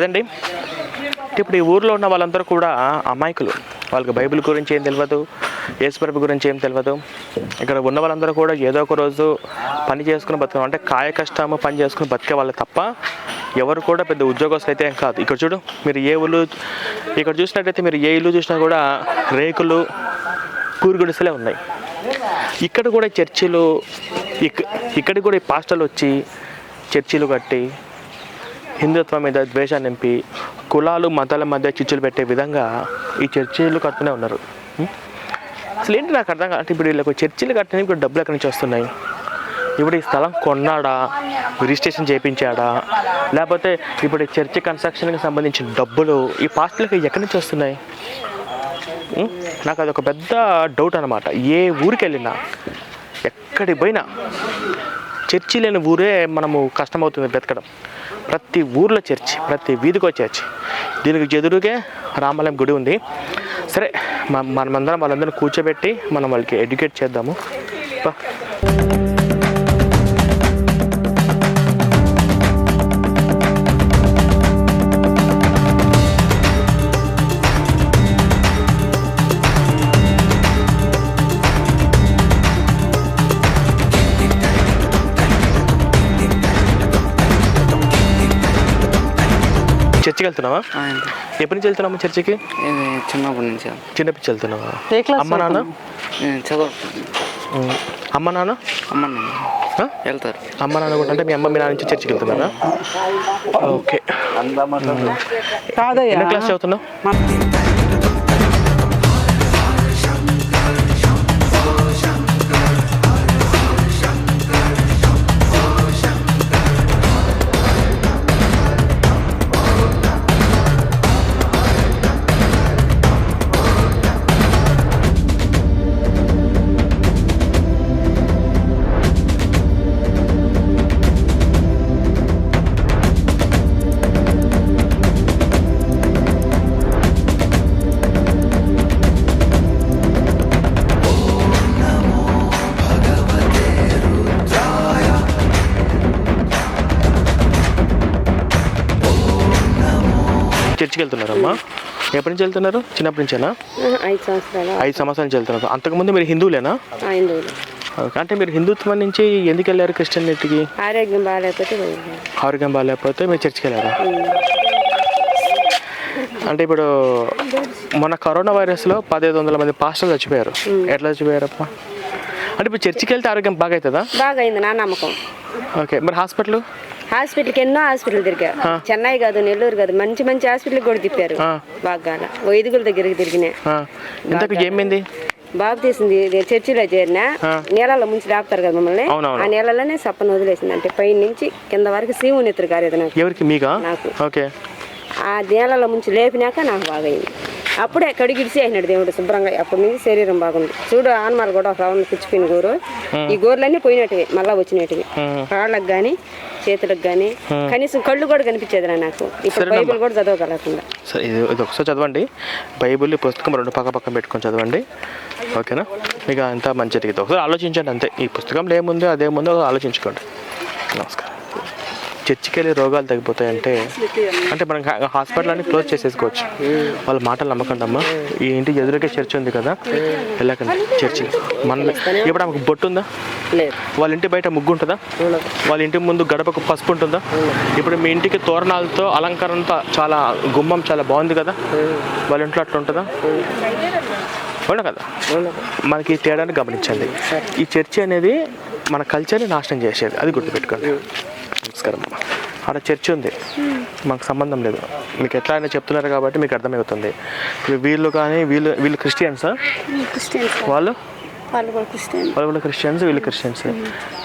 అదండి. ఇప్పుడు ఈ ఊర్లో ఉన్న వాళ్ళందరూ కూడా అమాయకులు. వాళ్ళకి బైబిల్ గురించి ఏం తెలియదు యేసుప్రభు గురించి ఏం తెలియదు ఇక్కడ ఉన్న వాళ్ళందరూ కూడా ఏదో ఒక రోజు పని చేసుకుని బతకడం. అంటే కాయ కష్టము పని చేసుకుని బతికే వాళ్ళు తప్ప ఎవరు కూడా పెద్ద ఉద్యోగస్తులు అయితే ఏం కాదు. ఇక్కడ చూడు మీరు ఏ ఊళ్ళు ఇక్కడ చూసినట్టయితే మీరు ఏ ఇల్లు చూసినా కూడా రేకులు కూరుగుడిసలే ఉన్నాయి. ఇక్కడ కూడా చర్చిలు ఇక్ ఇక్కడ కూడా ఈ పాస్టర్లు వచ్చి చర్చిలు కట్టి హిందుత్వం మీద ద్వేషాన్ని నింపి కులాలు మతాల మధ్య చిచ్చులు పెట్టే విధంగా ఈ చర్చిలు కడుతూనే ఉన్నారు. అసలు ఏంటి నాకు అర్థం కాదు ఇప్పుడు వీళ్ళకు చర్చిలు కట్టడానికి ఇప్పుడు డబ్బులు ఎక్కడి నుంచి వస్తున్నాయి? ఇప్పుడు ఈ స్థలం కొన్నాడా? రిజిస్ట్రేషన్ చేయించాడా? లేకపోతే ఇప్పుడు చర్చ్ చర్చి కన్స్ట్రక్షన్కి సంబంధించిన డబ్బులు ఈ పాస్టర్లకి ఎక్కడి నుంచి వస్తున్నాయి? నాకు అది ఒక పెద్ద డౌట్ అనమాట ఏ ఊరికి వెళ్ళినా ఎక్కడికి పోయినా చర్చి లేని ఊరే మనము కష్టమవుతుంది బ్రతకడం. ప్రతి ఊర్లో చర్చి ప్రతి వీధికో చర్చి. దీనికి ఎదురుగే రామాలయం గుడి ఉంది. సరే మ- మనమందరం వాళ్ళందరం కూర్చోబెట్టి మనం వాళ్ళకి ఎడ్యుకేట్ చేద్దాము. చర్చికి వెళ్తున్నావా. ఎప్పటి నుంచి వెళ్తున్నాము చర్చికి? చిన్నప్పటి నుంచి. చిన్నపిచ్చి వెళ్తున్నావా? అమ్మ నాన్న? నేను చదువు. అమ్మ నాన్న? అమ్మ నాన్న? వెళ్తారు. అమ్మ నాన్న కూడా అంటే మీ అమ్మ మీ నాన్న నుంచి చర్చికి వెళ్తున్నారా? ఓకే. కాదయ్యా ఎన్నో క్లాస్ చదువుతున్నావు? చర్చికి వెళ్తున్నారమ్మా? ఎప్పటి నుంచి వెళ్తున్నారు? చిన్నప్పటి నుంచేనా? ఐదు సంవత్సరాలు ఐదు సంవత్సరాల నుంచి వెళ్తున్నారు. అంతకుముందు మీరు హిందువులేనా. అంటే మీరు హిందుత్వం నుంచి ఎందుకు వెళ్ళారు క్రిస్టియనిటీకి? ఆరోగ్యం బాగాలేకపోతే. ఆరోగ్యం బాగాలేకపోతే మీరు చర్చికి వెళ్ళారా? అంటే ఇప్పుడు మొన్న కరోనా వైరస్లో పదిహేను వందల మంది పాస్టర్లు చచ్చిపోయారు. ఎట్లా చచ్చిపోయారప్ప? అంటే ఇప్పుడు చర్చికి వెళ్తే ఆరోగ్యం బాగా అవుతుందా బాగా అయింది నా నమ్మకం. ఓకే. మరి హాస్పిటల్? హాస్పిటల్కి ఎన్నో హాస్పిటల్ తిరిగా చెన్నై కాదు నెల్లూరు కాదు మంచి మంచి హాస్పిటల్ కూడా తిప్పారు. బాగా వైదికుల దగ్గరికి తిరిగినాయి. ఏమైంది? బాబు తీసింది చర్చిలో చేరిన. నీళ్ళలో ముంచి రాపుతారు కదా మమ్మల్ని. ఆ నీళ్ళలోనే సప్పను వదిలేసింది. అంటే పై నుంచి కింద వరకు శివుని ఎత్తురు కారేది నాకు. నాకు. ఓకే. ఆ నీళ్ళలో ముంచి లేపినాక నాకు బాగయింది. అప్పుడే కడిగిడిసి అయినాడు దేవుడు శుభ్రంగా. అప్పటి నుంచి శరీరం బాగుంది. చూడు ఆనమాలు కూడా ఒక రౌండ్ పుచ్చిపోయిన గోరు. ఈ గోర్లన్నీ పోయినట్టువి మళ్ళా వచ్చినట్టువి. కాళ్ళకు కానీ చేతులకు కానీ కనీసం కళ్ళు కూడా కనిపించేది నాకు. ఇప్పుడు. బైబిల్ కూడా చదవగలకుండా. సరే ఇది ఇది ఒకసారి చదవండి. బైబిల్ ఈ పుస్తకం రెండు పక్క పక్కన పెట్టుకొని చదవండి. ఓకేనా? మీకు అంతా మంచిది. ఒకసారి ఆలోచించండి అంతే. ఈ పుస్తకంలో ఏముందో అదేముందో ఆలోచించుకోండి. నమస్కారం. చర్చికి వెళ్ళి రోగాలు తగ్గిపోతాయంటే అంటే మనం హాస్పిటల్ అన్ని క్లోజ్ చేసేసుకోవచ్చు. వాళ్ళ మాటలు నమ్మకండి అమ్మా ఈ ఇంటి ఎదురుకే చర్చ్ ఉంది కదా వెళ్ళకండి చర్చి మన ఇప్పుడు ఆమెకు బొట్టు ఉందా? వాళ్ళ ఇంటి బయట ముగ్గు ఉంటుందా? వాళ్ళ ఇంటి ముందు గడపకు పసుపు ఉంటుందా? ఇప్పుడు మీ ఇంటికి తోరణాలతో అలంకరణతో చాలా గుమ్మం చాలా బాగుంది కదా? వాళ్ళ ఇంట్లో అట్లా ఉంటుందా? అవునా కదా మనకి తేడాన్ని గమనించండి. ఈ చర్చి అనేది మన కల్చర్ని నాశనం చేసేది. అది గుర్తుపెట్టుకోండి. నమస్కారం. ఆడ చర్చి ఉంది. మాకు సంబంధం లేదు. మీకు ఎట్లా అయినా చెప్తున్నారు కాబట్టి మీకు అర్థమవుతుంది. వీళ్ళు కానీ వీళ్ళు వీళ్ళు క్రిస్టియన్సా వాళ్ళు వాళ్ళు? కూడా క్రిస్టియన్. వాళ్ళు కూడా క్రిస్టియన్స్ వీళ్ళు క్రిస్టియన్స్.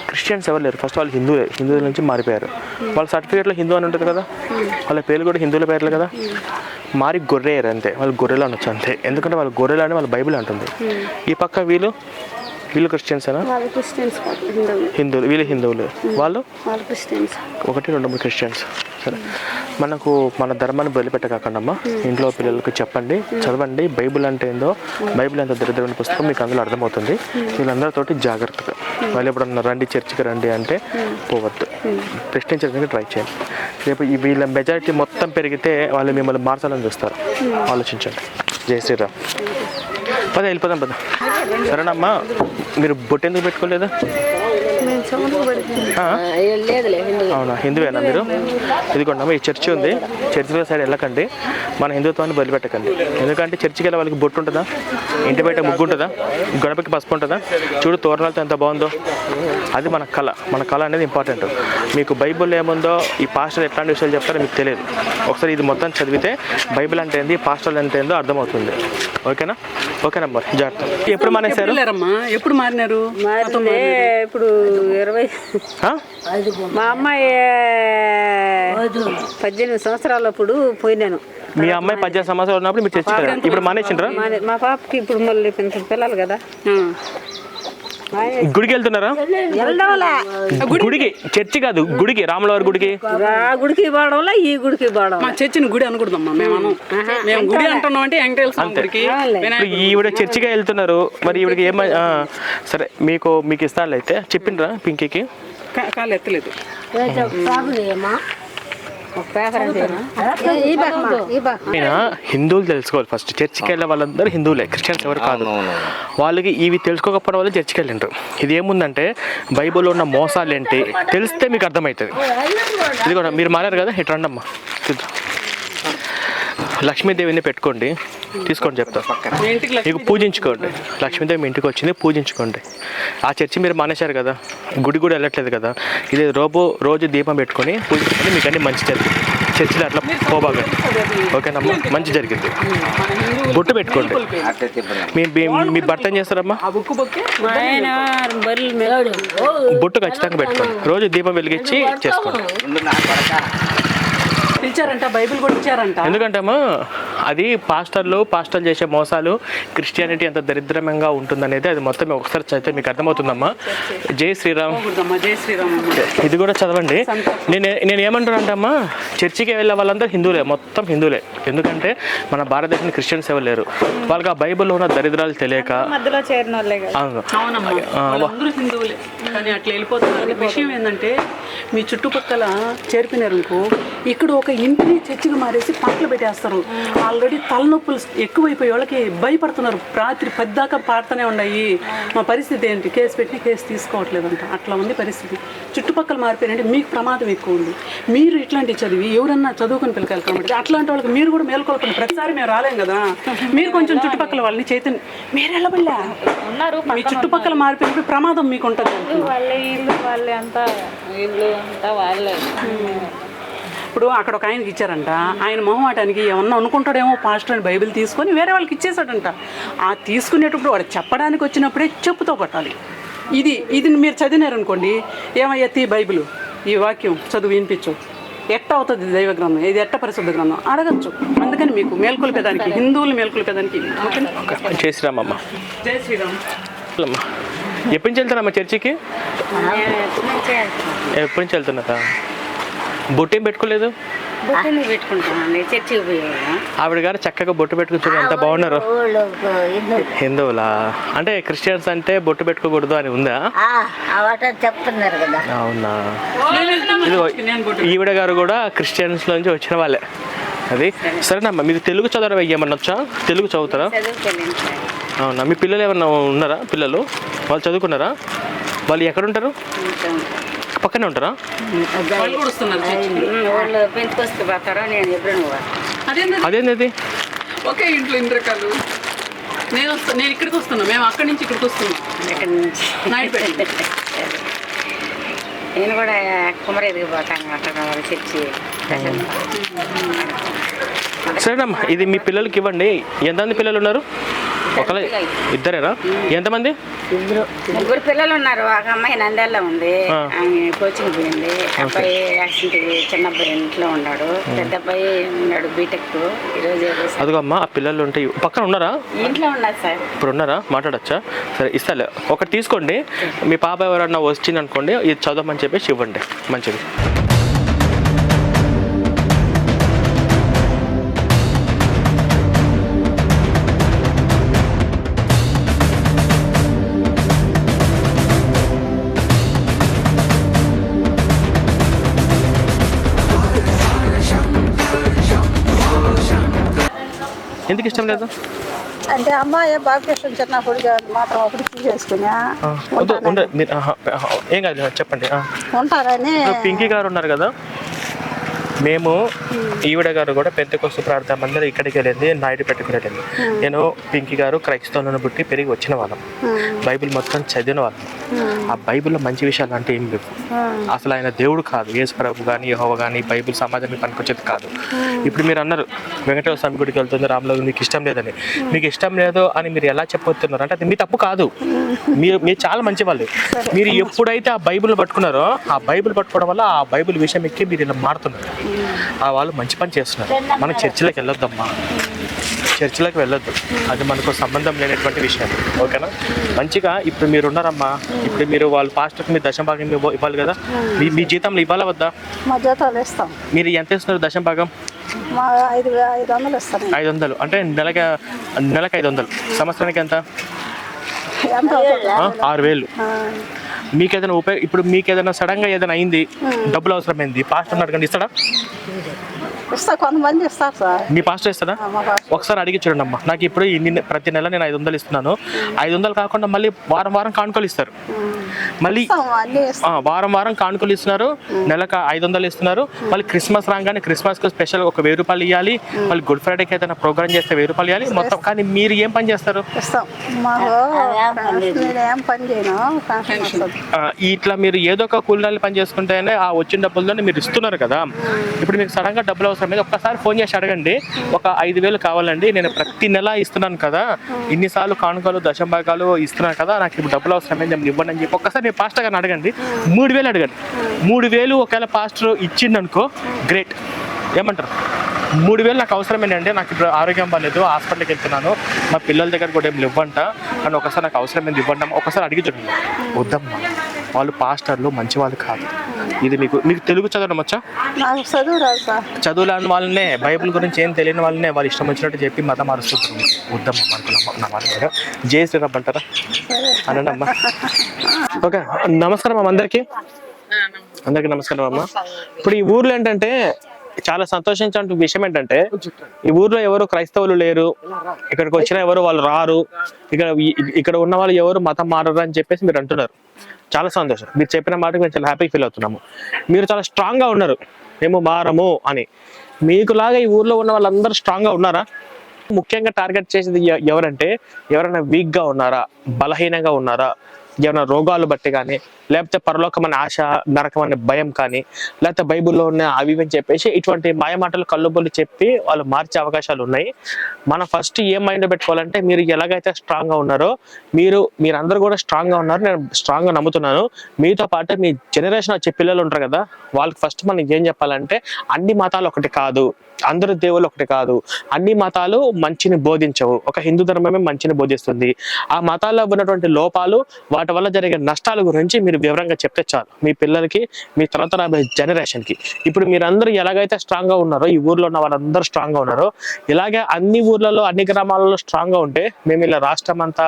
క్రిస్టియన్స్ ఎవరు లేరు? ఫస్ట్ వాళ్ళు హిందువులే. హిందువుల నుంచి మారిపోయారు. వాళ్ళ సర్టిఫికేట్లో హిందూ అని ఉంటుంది కదా? వాళ్ళ పేర్లు కూడా హిందువుల పేర్లు కదా? మారి గొర్రెయ్యారు అంతే. వాళ్ళు గొర్రెలు అనొచ్చు అంతే. ఎందుకంటే వాళ్ళు గొర్రెలు అని వాళ్ళ బైబిల్ అంటుంది. ఈ పక్క వీళ్ళు వీళ్ళు క్రిస్టియన్సేనా వాళ్ళు క్రిస్టియన్స్ హిందువులు. హిందువులు వీళ్ళు హిందువులు. వాళ్ళు? వాళ్ళు క్రిస్టియన్స్ ఒకటి రెండు మూడు క్రిస్టియన్స్ సరే. మనకు మన ధర్మాన్ని వదిలిపెట్టకాకుండా అమ్మా ఇంట్లో పిల్లలకు చెప్పండి చదవండి. బైబిల్ అంటే ఏందో? బైబిల్ ఎంత దరిద్రమైన పుస్తకం మీకు అందులో అర్థమవుతుంది. వీళ్ళందరితోటి జాగ్రత్తగా. వాళ్ళు ఎప్పుడన్నా రండి చర్చికి రండి అంటే పోవద్దు. ప్రశ్నించడానికి ట్రై చేయండి. రేపు వీళ్ళ మెజారిటీ మొత్తం పెరిగితే వాళ్ళు మిమ్మల్ని మార్చాలని చూస్తారు. ఆలోచించండి. జై శ్రీరామ్. పద వెళ్ళిపోదాం పద. సరేనమ్మా మీరు బొట్టు ఎందుకు పెట్టుకోలేదు? ఆ? లేదులే అవునా హిందువేనా మీరు? ఇదిగోండి ఈ చర్చి ఉంది. చర్చి సైడ్ వెళ్ళకండి. మన హిందుత్వాన్ని వదిలిపెట్టకండి ఎందుకంటే చర్చికి వెళ్ళే వాళ్ళకి బొట్టు ఉంటుందా? ఇంటి బయట ముగ్గు ఉంటుందా? గడపకి పసుపు ఉంటుందా? చూడు తోరణాలతో ఎంత బాగుందో. అది మన కళ. మన కళ అనేది ఇంపార్టెంట్ మీకు బైబిల్ ఏముందో ఈ పాస్టర్ ఎట్లాంటి విషయాలు చెప్తారో మీకు తెలియదు. ఒకసారి ఇది మొత్తం చదివితే బైబిల్ అంటే ఏంది పాస్టర్ అంటే ఏందో అర్థమవుతుంది. ఓకేనా? ఓకేనమ్మా జాగ్రత్త. ఎప్పుడు మానేశారు? ఎప్పుడు మారినారు? మారితే ఇప్పుడు ఇరవై ఆ? మా అమ్మాయి పద్దెనిమిది సంవత్సరాలప్పుడు పోయినాను. మీ అమ్మాయి పద్దెనిమిది సంవత్సరాలు ఉన్నప్పుడు మీరు. ఇప్పుడు మానేసిండ్రా? మా- మా పాపకి ఇప్పుడు మళ్ళీ పిల్లలు కదా. గుడికి వెళ్తున్నారా? గుడికి? చర్చి కాదు గుడికి రాములవారి గుడికి. ఆ గుడికి పోవడంలా ఈ గుడికి పోవడం. మా చర్చిని గుడి అనకూడదమ్మా మేము అనం మేము గుడి అంటున్నాం అంటే వెంకటేశ్వర స్వామి గుడికి. ఇప్పుడు ఈవిడ చర్చిగా వెళ్తున్నారు. మరి ఈవిడకి ఏమ ఆ, సరే మీకు మీకు ఇస్తాను అయితే. చెప్పిండ్రా పింకీకి? కాలు ఎత్తలేదు. హిందువులు తెలుసుకోవాలి ఫస్ట్. చర్చికి వెళ్ళే వాళ్ళందరూ హిందువులే. క్రిస్టియన్స్ ఎవరు కాదు. వాళ్ళకి ఇవి తెలుసుకోకపోవడం వల్ల చర్చికి వెళ్ళిండ్రు. ఇది ఏముందంటే బైబిల్లో ఉన్న మోసాలు ఏంటి తెలిస్తే మీకు అర్థమవుతుంది. ఇది కూడా మీరు మారారు కదా? ఇటు చూద్దాం. లక్ష్మీదేవిని పెట్టుకోండి. తీసుకోండి చెప్తా. మీకు పూజించుకోండి. లక్ష్మీదేవి మీ ఇంటికి వచ్చింది పూజించుకోండి. ఆ చర్చి మీరు మానేశారు కదా గుడి కూడా వెళ్ళట్లేదు కదా ఇది రోబో రోజు దీపం పెట్టుకొని పూజించుకొని మీకు అన్ని మంచి జరిగింది చర్చిలో అట్లా పోబాగండి. ఓకేనమ్మా మంచి జరిగింది. బొట్టు పెట్టుకోండి. మీ భర్త ఏం చేస్తారమ్మా? బొట్టు ఖచ్చితంగా పెట్టుకోండి. రోజు దీపం వెలిగించి చేసుకోండి. పిలిచారంట బైబిల్ కూడా ఇచ్చారంట. ఎందుకంటే అమ్మా అది పాస్టర్లు పాస్టర్లు చేసే మోసాలు క్రిస్టియానిటీ ఎంత దరిద్రంగా ఉంటుందనేది అది మొత్తం ఒకసారి చదివితే మీకు అర్థమవుతుందమ్మా. జై శ్రీరామ్. జై శ్రీరామ్ ఇది కూడా చదవండి. నేను నేను ఏమంటానంటే అమ్మా చర్చికి వెళ్ళే వాళ్ళందరూ హిందువులే మొత్తం హిందువులే. ఎందుకంటే మన భారతదేశంలో క్రిస్టియన్స్ ఎవరు లేరు. వాళ్ళకి ఆ బైబిల్లో ఉన్న దరిద్రాలు తెలియక మధ్యలో చేరిన అవును. కానీ అట్లా వెళ్ళిపోతున్నారు విషయం ఏంటంటే మీ చుట్టుపక్కల చేర్పినారు అనుకో ఇక్కడ ఒక ఇంటిని చర్చిగా మారేసి పంటలు పెట్టేస్తారు. ఆల్రెడీ తలనొప్పులు ఎక్కువైపోయి వాళ్ళకి భయపడుతున్నారు. రాత్రి పెద్దాక పాడుతూనే ఉన్నాయి. మా పరిస్థితి ఏంటి? కేసు పెట్టి కేసు తీసుకోవట్లేదంట. అట్లా ఉంది పరిస్థితి. చుట్టుపక్కల మారిపోయారంటే మీకు ప్రమాదం ఎక్కువ ఉంది. మీరు ఇట్లాంటి చదివి ఎవరన్నా చదువుకుని పిల్లకాయలు కాబట్టి అట్లాంటి వాళ్ళకి మీరు కూడా మేల్కొల్పండి. ప్రతిసారి మేము రాలేం కదా. మీరు కొంచెం చుట్టుపక్కల వాళ్ళని చైతన్య మీరు వెళ్ళబల్లా మీ చుట్టుపక్కల మారిపోయినప్పుడు ప్రమాదం మీకు ఉంటుంది. వాళ్ళే ఇల్లు వాళ్ళే అంతా. ఇల్లు అంతా వాళ్ళే. ఇప్పుడు అక్కడ ఒక ఆయనకి ఇచ్చారంట. ఆయన మొహమాటానికి ఏమన్నా అనుకుంటాడేమో పాస్టర్ అని బైబిల్ తీసుకొని వేరే వాళ్ళకి ఇచ్చేసాడంట ఆ తీసుకునేటప్పుడు వాడు చెప్పడానికి వచ్చినప్పుడే చెప్పుతో కొట్టాలి. ఇది ఇది మీరు చదివినారనుకోండి ఏమయ్యా తీ బైబిల్? ఈ వాక్యం చదువు వినిపించు. ఎట్ట అవుతుంది దైవ గ్రంథం? ఇది ఎట్ట పరిశుద్ధ గ్రంథం? అడగచ్చు. అందుకని మీకు మేల్కొల్పేదానికి హిందువులు మేల్కొల్పేదానికి జై శ్రీరామ్ అమ్మ. జై శ్రీరామ్. అమ్మా. ఎప్పటి నుంచి వెళ్తారమ్మా చర్చికి? ఎప్పటి నుంచి వెళ్తున్నారా బొట్టు ఏం పెట్టుకోలేదు? ఆవిడ గారు చక్కగా బొట్టు పెట్టుకుని చూడండి ఎంత బాగున్నారు. హిందువులా? అంటే క్రిస్టియన్స్ అంటే బొట్టు పెట్టుకోకూడదు అని ఉందా? అవట చెప్తున్నారు కదా. అవునా? ఈవిడ గారు కూడా క్రిస్టియన్స్ నుంచి వచ్చిన వాళ్ళే. అది? సరేనమ్మా మీకు తెలుగు చదవడం ఏమన్నా వచ్చా? తెలుగు చదువుతారా? అవునా? మీ పిల్లలు ఏమన్నా ఉన్నారా? పిల్లలు? వాళ్ళు చదువుకున్నారా? వాళ్ళు ఎక్కడ ఉంటారు? పక్కనే ఉంటారా? వాళ్ళు కూడా వస్తున్నారు చర్చికి. వాళ్ళు పెంచుకొస్తే పోతారా నేను ఎప్పుడైనా పోతా. అదేంటి అదేంది? ఒకే ఇంట్లో ఇన్ని రకాలు నేను వస్తా నేను ఇక్కడికి వస్తున్నా. మేము అక్కడి నుంచి ఇక్కడికి వస్తున్నాం. నేను కూడా కుమరేదికి పోతాను అక్కడ చర్చి సరేనమ్మా ఇది మీ పిల్లలకి ఇవ్వండి. ఎంతమంది పిల్లలు ఉన్నారు? ఒకళ్ళ ఇద్దరేనా? ఎంతమంది? ముగ్గురు పిల్లలు ఉన్నారు ఒక అమ్మాయి నంద్యాలలో ఉంది. ఆ. ఆమె కోచింగ్ పోయింది. అబ్బాయి యాక్సిడెంట్ చిన్న అబ్బాయి ఇంట్లో ఉన్నాడు. పెద్ద అబ్బాయి ఉన్నాడు బీటెక్. ఈరోజు ఏదో స- అదిగో అమ్మా ఆ పిల్లలు ఉంటే పక్కన ఉన్నారా? ఇంట్లో ఉన్నారు సార్. ఇప్పుడు ఉన్నారా? మాట్లాడచ్చా? సరే ఇస్తాలే. ఒకటి తీసుకోండి. మీ పాప ఎవరన్నా వచ్చింది అనుకోండి ఇది చదవమని చెప్పేసి ఇవ్వండి. మంచిది. ఇష్టం లేదు అంటే అమ్మాయి బాప్టిస్ట్ చిన్నప్పుడు మాత్రం ఏం కాదు చెప్పండి. ఉంటారని పింకీ గారు ఉన్నారు కదా. మేము ఈవిడ గారు కూడా పెద్ద కొస్తు ప్రార్థన మందిరం ఇక్కడికి వెళ్ళింది నాయుడు పెట్టుకుని వెళ్ళింది నేను పింకీ గారు క్రైస్తవులను పుట్టి పెరిగి వచ్చిన వాళ్ళం. బైబిల్ మొత్తం చదివిన వాళ్ళం. ఆ. బైబిల్లో మంచి విషయాలు అంటే ఏం లేవు. అసలు ఆయన దేవుడు కాదు. యేసు ప్రభు కానీ యహోవ కానీ బైబిల్ సమాజానికి పనికొచ్చేది కాదు. ఇప్పుడు మీరు అన్నారు వెంకటేశ్వర స్వామి గుడికి వెళ్తుంది రాములో మీకు ఇష్టం లేదని. మీకు ఇష్టం లేదు అని మీరు ఎలా చెప్పొస్తున్నారు అంటే అది మీ తప్పు కాదు. మీరు మీరు చాలా మంచి వాళ్ళు మీరు ఎప్పుడైతే ఆ బైబిల్ పట్టుకున్నారో ఆ బైబిల్ పట్టుకోవడం వల్ల ఆ బైబిల్ విషయం ఎక్కి మీరు ఇలా మారుతున్నారు. ఆ వాళ్ళు మంచి పని చేస్తున్నారు. మనం చర్చిలోకి వెళ్ళొద్దమ్మా. చర్చిలోకి వెళ్ళొద్దు. అది మనకు సంబంధం లేనటువంటి విషయం. ఓకేనా? మంచిగా ఇప్పుడు మీరు ఉన్నారమ్మా ఇప్పుడు మీరు వాళ్ళ పాస్టర్కి మీ దశం భాగం ఇవ్వ- ఇవ్వాలి కదా? మీ మీ జీతంలో ఇవ్వాలా వద్దా? మా జీతాలు ఇస్తాం మీరు ఎంత ఇస్తున్నారు దశం భాగం? ఐదు వందలు అంటే నెలకి నెలకి ఐదు వందలు. సంవత్సరానికి ఎంత? ఆరు వేలు. మీకు ఏదైనా ఉపయోగ ఇప్పుడు మీకు ఏదైనా సడన్గా ఏదైనా అయింది డబ్బులు అవసరమైంది పాస్టర్ అడగండి ఇస్తాడా? ఇస్తా కొంతమంది ఇస్తారు సార్. మీ పాస్టర్ ఇస్తాడా. ఒకసారి అడిగి చూడండి అమ్మా. నాకు ఇప్పుడు ఇన్ని ప్రతి నెల నేను ఐదు వందలు ఇస్తున్నాను. ఐదు వందలు కాకుండా మళ్ళీ వారం వారం కానుకలు ఇస్తారు. మళ్ళీ వారం వారం కానుకలు ఇస్తున్నారు. నెలకు ఐదు వందలు ఇస్తున్నారు. మళ్ళీ క్రిస్మస్ రాగానే క్రిస్మస్కు స్పెషల్ ఒక వెయ్యి రూపాయలు ఇవ్వాలి మళ్ళీ గుడ్ ఫ్రైడేకి ఏదైనా ప్రోగ్రామ్ చేస్తే వెయ్యి రూపాయలు ఇవ్వాలి మొత్తం కానీ మీరు ఏం పని చేస్తారు? ఇట్లా మీరు ఏదో ఒక కూలీనాలు పని చేసుకుంటేనే ఆ వచ్చిన డబ్బులతో మీరు ఇస్తున్నారు కదా. ఇప్పుడు మీకు సడన్గా డబ్బులు అవసరం లేదు. ఒక్కసారి ఫోన్ చేసి అడగండి. ఒక ఐదు వేలు కావాలండి. నేను ప్రతి నెల ఇస్తున్నాను కదా. ఇన్నిసార్లు కానుకలు దశంభాగాలు ఇస్తున్నాను కదా. నాకు ఇప్పుడు డబ్బులు అవసరమే నేను ఇవ్వండి అని చెప్పి ఒక్కసారి మీరు పాస్టర్ గారిని అడగండి. మూడు వేలు అడగండి. మూడు వేలు ఒకవేళ పాస్టర్ ఇచ్చిండనుకో గ్రేట్ ఏమంటారు? మూడు వేలు నాకు అవసరమేనండి. నాకు ఇప్పుడు ఆరోగ్యం బాగాలేదు హాస్పిటల్కి వెళ్తున్నాను. మా పిల్లల దగ్గర కూడా ఏం ఇవ్వంట అని ఒకసారి నాకు అవసరమైంది ఇవ్వండి ఒకసారి అడిగి చూడండి. వద్దమ్మా. వాళ్ళు పాస్టర్లు మంచి వాళ్ళు కాదు. ఇది మీకు మీకు తెలుగు చదవడం వచ్చా? చదువు లేని వాళ్ళనే బైబిల్ గురించి ఏం తెలియని వాళ్ళనే వాళ్ళు ఇష్టం వచ్చినట్టు చెప్పి మతం మారుస్తుంటారు వద్దమ్మా మనకు నమ్మ- నా మాట మీద జై శ్రీరామ్ అంటారా? అనండి అమ్మా. ఓకే నమస్కారం అమ్మ అందరికీ. అందరికీ నమస్కారం అమ్మ. ఇప్పుడు ఈ ఊర్లో ఏంటంటే చాలా సంతోషించే విషయం ఏంటంటే ఈ ఊర్లో ఎవరు క్రైస్తవులు లేరు ఇక్కడికి వచ్చిన ఎవరు వాళ్ళు రారు ఇక్కడ ఇక్కడ ఉన్న వాళ్ళు ఎవరు మతం మారరు అని చెప్పేసి మీరు అంటున్నారు. చాలా సంతోషం. మీరు చెప్పిన మాటకి మేము చాలా హ్యాపీ ఫీల్ అవుతున్నాము. మీరు చాలా స్ట్రాంగ్గా ఉన్నారు. మేము మారము అని. మీకులాగా ఈ ఊర్లో ఉన్న వాళ్ళందరూ స్ట్రాంగ్గా ఉన్నారా? ముఖ్యంగా టార్గెట్ చేసేది ఎవరంటే ఎవరైనా వీక్గా ఉన్నారా బలహీనంగా ఉన్నారా ఏమైనా రోగాలు బట్టి కానీ లేకపోతే పరలోకం అనే ఆశ నరకం అనే భయం కానీ లేకపోతే బైబిల్లో ఉన్న అవి ఇవి అని చెప్పేసి ఇటువంటి మాయమాటలు కళ్ళుబొల్లు చెప్పి వాళ్ళు మార్చే అవకాశాలు ఉన్నాయి. మనం ఫస్ట్ ఏ మైండ్ పెట్టుకోవాలంటే మీరు ఎలాగైతే స్ట్రాంగ్గా ఉన్నారో మీరు మీరందరూ కూడా స్ట్రాంగ్గా ఉన్నారు. నేను స్ట్రాంగ్గా నమ్ముతున్నాను. మీతో పాటు మీ జనరేషన్ వచ్చే పిల్లలు ఉంటారు కదా వాళ్ళకి ఫస్ట్ మనం ఏం చెప్పాలంటే అన్ని మతాలు ఒకటి కాదు. అందరు దేవుళ్ళు ఒకటి కాదు. అన్ని మతాలు మంచిని బోధించవు. ఒక హిందూ ధర్మమే మంచిని బోధిస్తుంది. ఆ మతాల్లో ఉన్నటువంటి లోపాలు వాటి వల్ల జరిగే నష్టాల గురించి మీరు వివరంగా చెప్తే చాలు. మీ పిల్లలకి మీ తర్వాత జనరేషన్కి ఇప్పుడు మీరందరూ ఎలాగైతే స్ట్రాంగ్గా ఉన్నారో ఈ ఊర్లో ఉన్న వాళ్ళందరూ స్ట్రాంగ్గా ఉన్నారో ఇలాగే అన్ని ఊర్లలో అన్ని గ్రామాలలో స్ట్రాంగ్గా ఉంటే మేము ఇలా రాష్ట్రం అంతా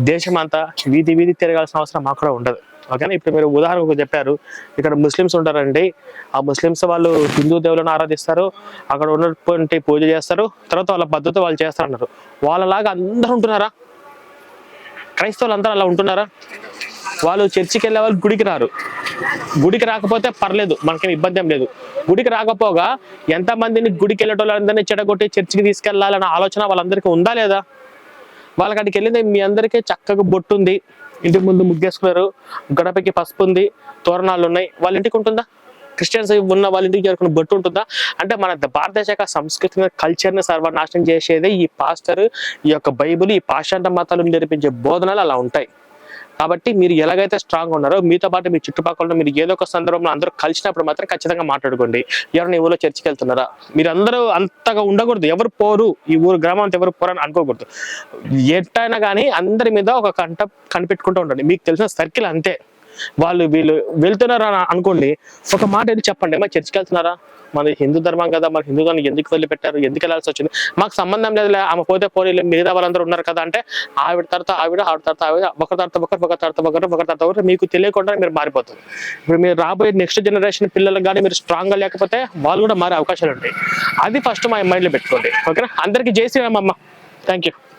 దేశం అంతా వీధి వీధి తిరగాల్సిన అవసరం మాకు కూడా ఉండదు. ఓకేనా? ఇప్పుడు మీరు ఉదాహరణకు చెప్పారు ఇక్కడ ముస్లిమ్స్ ఉంటారండి. ఆ ముస్లిమ్స్ వాళ్ళు హిందూ దేవులను ఆరాధిస్తారు. అక్కడ ఉన్నటువంటి పూజ చేస్తారు. తర్వాత వాళ్ళ పద్ధతి వాళ్ళు చేస్తారన్నారు. వాళ్ళలాగా అందరూ ఉంటున్నారా? క్రైస్తవులు అందరూ అలా ఉంటున్నారా? వాళ్ళు చర్చికి వెళ్ళే వాళ్ళు గుడికి రారు. గుడికి రాకపోతే పర్లేదు మనకేం ఇబ్బంది ఏం లేదు. గుడికి రాకపోగా ఎంతమందిని గుడికి వెళ్ళేటోళ్ళందరినీ చెడగొట్టి చర్చికి తీసుకెళ్ళాలన్న ఆలోచన వాళ్ళందరికీ ఉందా లేదా? వాళ్ళకి అక్కడికి వెళ్ళింది మీ అందరికీ చక్కగా బొట్టు ఉంది ఇంటి ముందు ముగ్గేసుకున్నారు గడపకి పసుపు ఉంది తోరణాలు ఉన్నాయి. వాళ్ళ ఇంటికి ఉంటుందా? క్రిస్టియన్స్ ఉన్న వాళ్ళ ఇంటికి చేరుకున్న బొట్టు ఉంటుందా? అంటే మన భారతదేశ యొక్క సంస్కృతిని కల్చర్ని సర్వనాశనం చేసేదే ఈ పాస్టర్ ఈ యొక్క బైబిల్ ఈ పాశ్చాత్య మతాలు నేర్పించే బోధనలు అలా ఉంటాయి. కాబట్టి మీరు ఎలాగైతే స్ట్రాంగ్ ఉన్నారో మీతో పాటు మీ చుట్టుపక్కల మీరు ఏదో ఒక సందర్భంలో అందరూ కలిసినప్పుడు మాత్రం ఖచ్చితంగా మాట్లాడుకోండి. ఎవరైనా ఈ ఊళ్ళో చర్చికి వెళ్తున్నారా? మీరు అందరూ అంతగా ఉండకూడదు. ఎవరు పోరు. ఈ ఊరు గ్రామం అంతా ఎవరు పోరు అని అనుకోకూడదు. ఎట్టయినా కానీ అందరి మీద ఒక కంట కనిపెట్టుకుంటూ ఉండండి. మీకు తెలిసిన సర్కిల్ అంతే. వాళ్ళు వీళ్ళు వెళ్తున్నారా అనుకోండి ఒక మాట అయితే చెప్పండి. మా చర్చికి వెళ్తున్నారా? మన హిందూ ధర్మం కదా మరి హిందూ ధర్మం ఎందుకు వదిలిపెట్టారు? ఎందుకు వెళ్ళాల్సి వచ్చింది? మాకు సంబంధం లేదు ఆమె పోతే పోనీ మిగతా వాళ్ళందరూ ఉన్నారు కదా అంటే ఆవిడ తర్వాత ఆవిడ ఆవిడ తర్వాత ఆవిడ ఒకరి తర్వాత ఒకరు ఒకరి తర్వాత ఒకరు ఒకరి తర్వాత ఒకరు మీకు తెలియకుండా మీరు మారిపోతారు. ఇప్పుడు మీరు రాబోయే నెక్స్ట్ జనరేషన్ పిల్లలకు కానీ మీరు స్ట్రాంగ్గా లేకపోతే వాళ్ళు కూడా మారే అవకాశాలు ఉంటాయి. అది ఫస్ట్ మా మైండ్లో పెట్టుకోండి. ఓకేనా? అందరికీ జై శ్రీరామ్ అమ్మ థ్యాంక్ యూ